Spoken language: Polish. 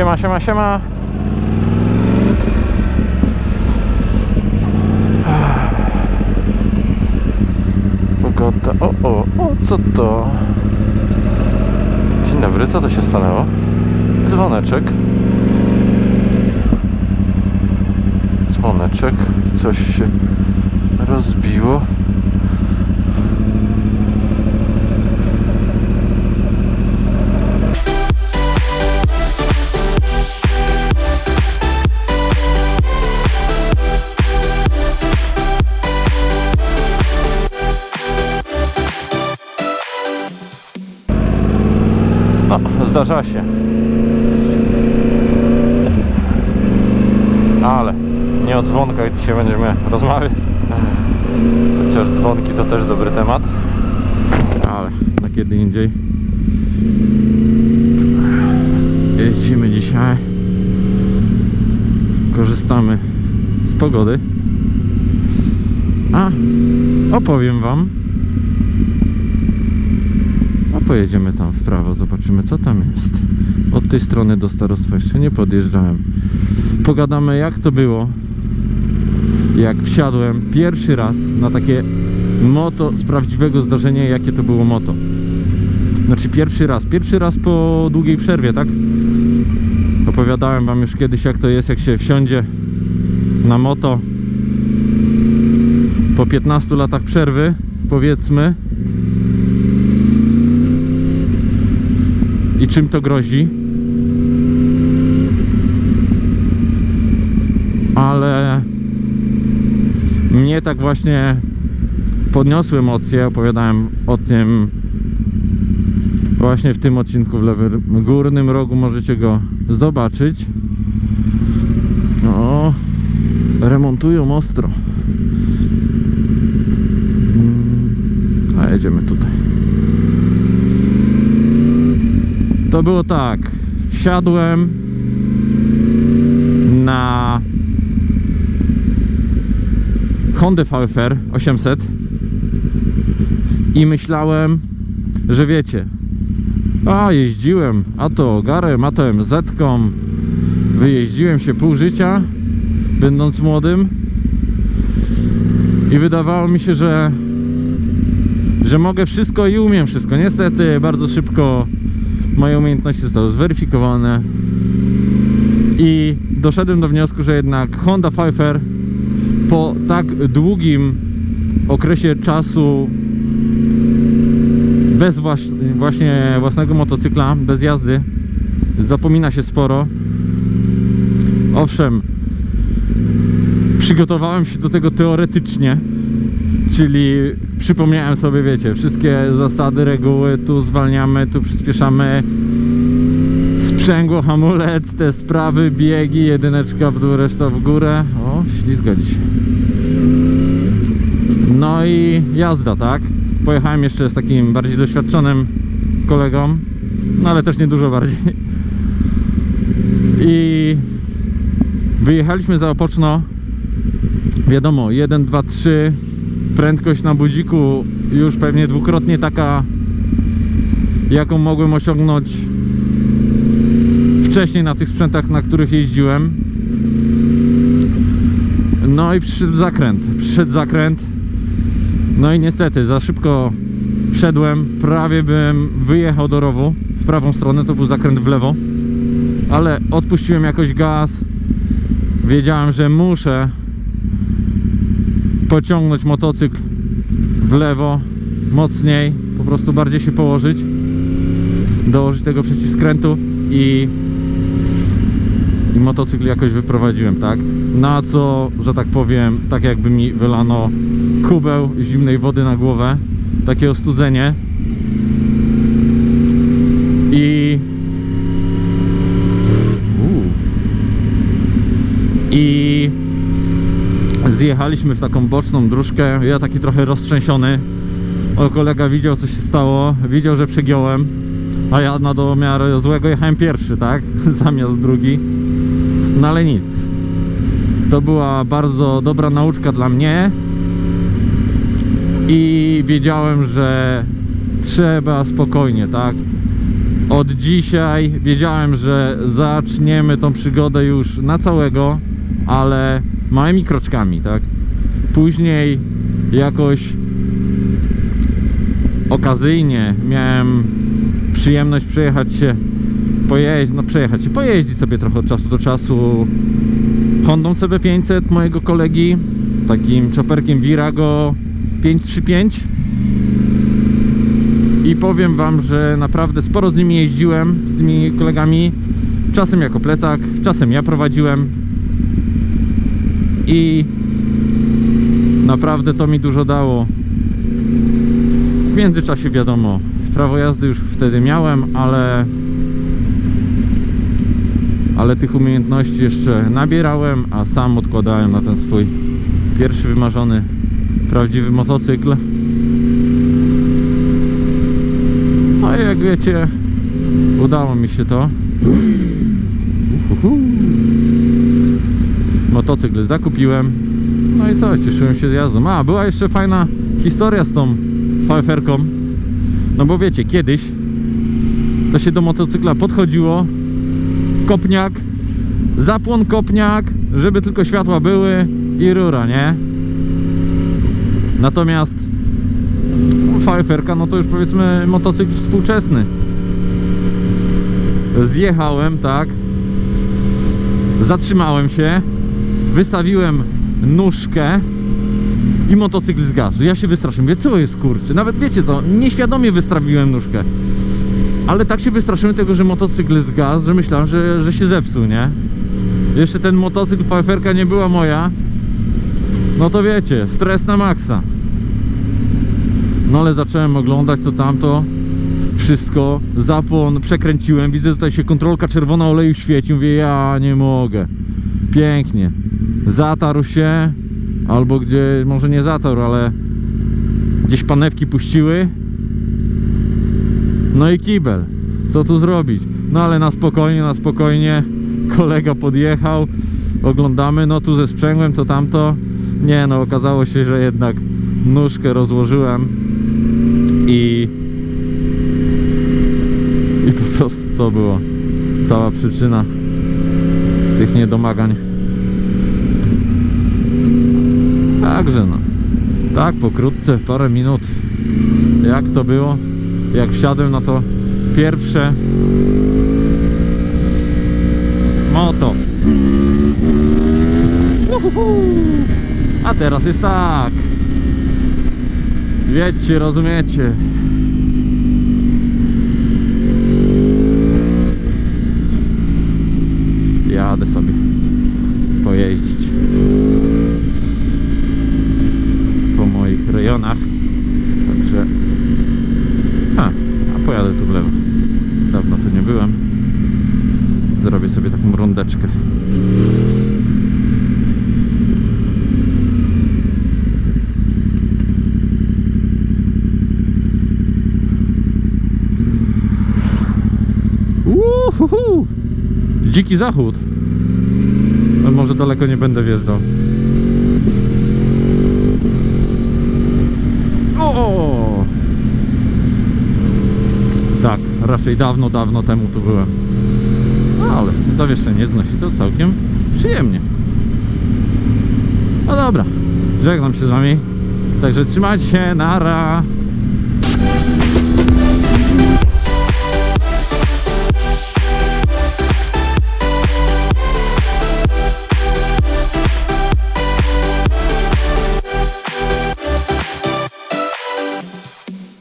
Siema, siema, siema. Pogoda. O, o, o, co to? Dzień dobry, co to się stanęło? Dzwoneczek. Dzwoneczek. Coś się rozbiło. Się. Ale nie o dzwonkach dzisiaj będziemy rozmawiać. Chociaż dzwonki to też dobry temat. Ale na kiedy indziej. Jeździmy dzisiaj. Korzystamy z pogody. A opowiem Wam, a pojedziemy tam w prawo, zobaczymy co tam jest. Od tej strony do starostwa jeszcze nie podjeżdżałem. Pogadamy jak to było, jak wsiadłem pierwszy raz na takie moto z prawdziwego zdarzenia, jakie to było moto. Znaczy pierwszy raz, pierwszy raz po długiej przerwie, tak? Opowiadałem wam już kiedyś jak to jest, jak się wsiądzie na moto po 15 latach przerwy, powiedzmy, i czym to grozi. Ale mnie tak właśnie podniosły emocje. Opowiadałem o tym właśnie w tym odcinku w lewym górnym rogu. Możecie go zobaczyć. O, remontują ostro. Mm, A jedziemy tutaj. To było tak. Wsiadłem na Honda VFR 800 i myślałem, że wiecie, a jeździłem, a to ogarem, a to MZ-ką, wyjeździłem się pół życia, będąc młodym. I wydawało mi się, że że mogę wszystko i umiem wszystko. Niestety bardzo szybko moje umiejętności zostały zweryfikowane. I doszedłem do wniosku, że jednak Honda VFR po tak długim okresie czasu bez właś- właśnie własnego motocykla, bez jazdy zapomina się sporo. Owszem, przygotowałem się do tego teoretycznie, czyli przypomniałem sobie, wiecie, wszystkie zasady, reguły, tu zwalniamy, tu przyspieszamy, sprzęgło, hamulec, te sprawy, biegi, jedyneczka w dół, reszta w górę. O, ślizga dzisiaj. No i jazda, tak? Pojechałem jeszcze z takim bardziej doświadczonym kolegą, no ale też nie dużo bardziej. I wyjechaliśmy za Opoczno. Wiadomo, 1, 2, 3 prędkość na budziku już pewnie dwukrotnie taka jaką mogłem osiągnąć wcześniej na tych sprzętach, na których jeździłem. No i przyszedł zakręt. Przyszedł zakręt. No i niestety za szybko wszedłem. Prawie bym wyjechał do rowu w prawą stronę. To był zakręt w lewo. Ale odpuściłem jakoś gaz. Wiedziałem, że muszę pociągnąć motocykl w lewo mocniej. Po prostu bardziej się położyć. Dołożyć tego przeciwskrętu i i motocykl jakoś wyprowadziłem, tak? Na co, że tak powiem, tak jakby mi wylano kubeł zimnej wody na głowę, takie ostudzenie i Uuu. i zjechaliśmy w taką boczną dróżkę, ja taki trochę roztrzęsiony o kolega widział co się stało, widział, że przegiąłem a ja na domiar złego jechałem pierwszy, tak? Zamiast drugi. No ale nic. To była bardzo dobra nauczka dla mnie. I wiedziałem, że trzeba spokojnie, tak? Od dzisiaj wiedziałem, że zaczniemy tą przygodę już na całego, ale małymi kroczkami, tak? Później jakoś okazyjnie miałem przyjemność przejechać się, pojeździć, no przejechać się, pojeździć sobie trochę od czasu do czasu Hondą CB500 mojego kolegi, takim chopperkiem Virago 535 i powiem wam, że naprawdę sporo z nimi jeździłem, z tymi kolegami, czasem jako plecak, czasem ja prowadziłem. I naprawdę to mi dużo dało. W międzyczasie wiadomo, prawo jazdy już wtedy miałem, ale ale tych umiejętności jeszcze nabierałem, a sam odkładałem na ten swój pierwszy wymarzony prawdziwy motocykl. No i jak wiecie, udało mi się to. Uhuhu. Motocykl zakupiłem. No i co, cieszyłem się z jazdą. A, była jeszcze fajna historia z tą VFR-ką. No bo wiecie, kiedyś to się do motocykla podchodziło, kopniak, zapłon kopniak, żeby tylko światła były i rura, nie? Natomiast VFR no to już powiedzmy motocykl współczesny. Zjechałem, tak? Zatrzymałem się, wystawiłem nóżkę i motocykl zgasł. Ja się wystraszyłem, mówię, co jest kurczę? Nawet wiecie co, nieświadomie wystawiłem nóżkę. Ale tak się wystraszyłem tego, że motocykl zgasł, że myślałem, że, że się zepsuł, nie? Jeszcze ten motocykl VFR nie była moja. No to wiecie, stres na maksa. No ale zacząłem oglądać to tamto. Wszystko, zapłon przekręciłem. Widzę tutaj się kontrolka czerwona oleju świeci. Mówię, ja nie mogę. Pięknie. Zatarł się, albo gdzie, może nie zatarł, ale gdzieś panewki puściły. No i kibel. Co tu zrobić? No ale na spokojnie, na spokojnie. Kolega podjechał. Oglądamy, no tu ze sprzęgłem, to tamto. Nie no, okazało się, że jednak nóżkę rozłożyłem i i po prostu to była cała przyczyna tych niedomagań. Także no. Tak, pokrótce, parę minut. Jak to było? Jak wsiadłem na to pierwsze moto. Uhuhu. A teraz jest tak. Wiecie, rozumiecie. Jadę sobie pojeździć po moich rejonach. Także. A, a pojadę tu w lewo. Dawno tu nie byłem. Zrobię sobie taką rundeczkę. Uhuhu. Dziki zachód. No może daleko nie będę wjeżdżał. O! Tak, raczej dawno, dawno temu tu byłem. No ale jeszcze nie znosi to całkiem przyjemnie. No dobra, żegnam się z wami. Także trzymajcie się, nara.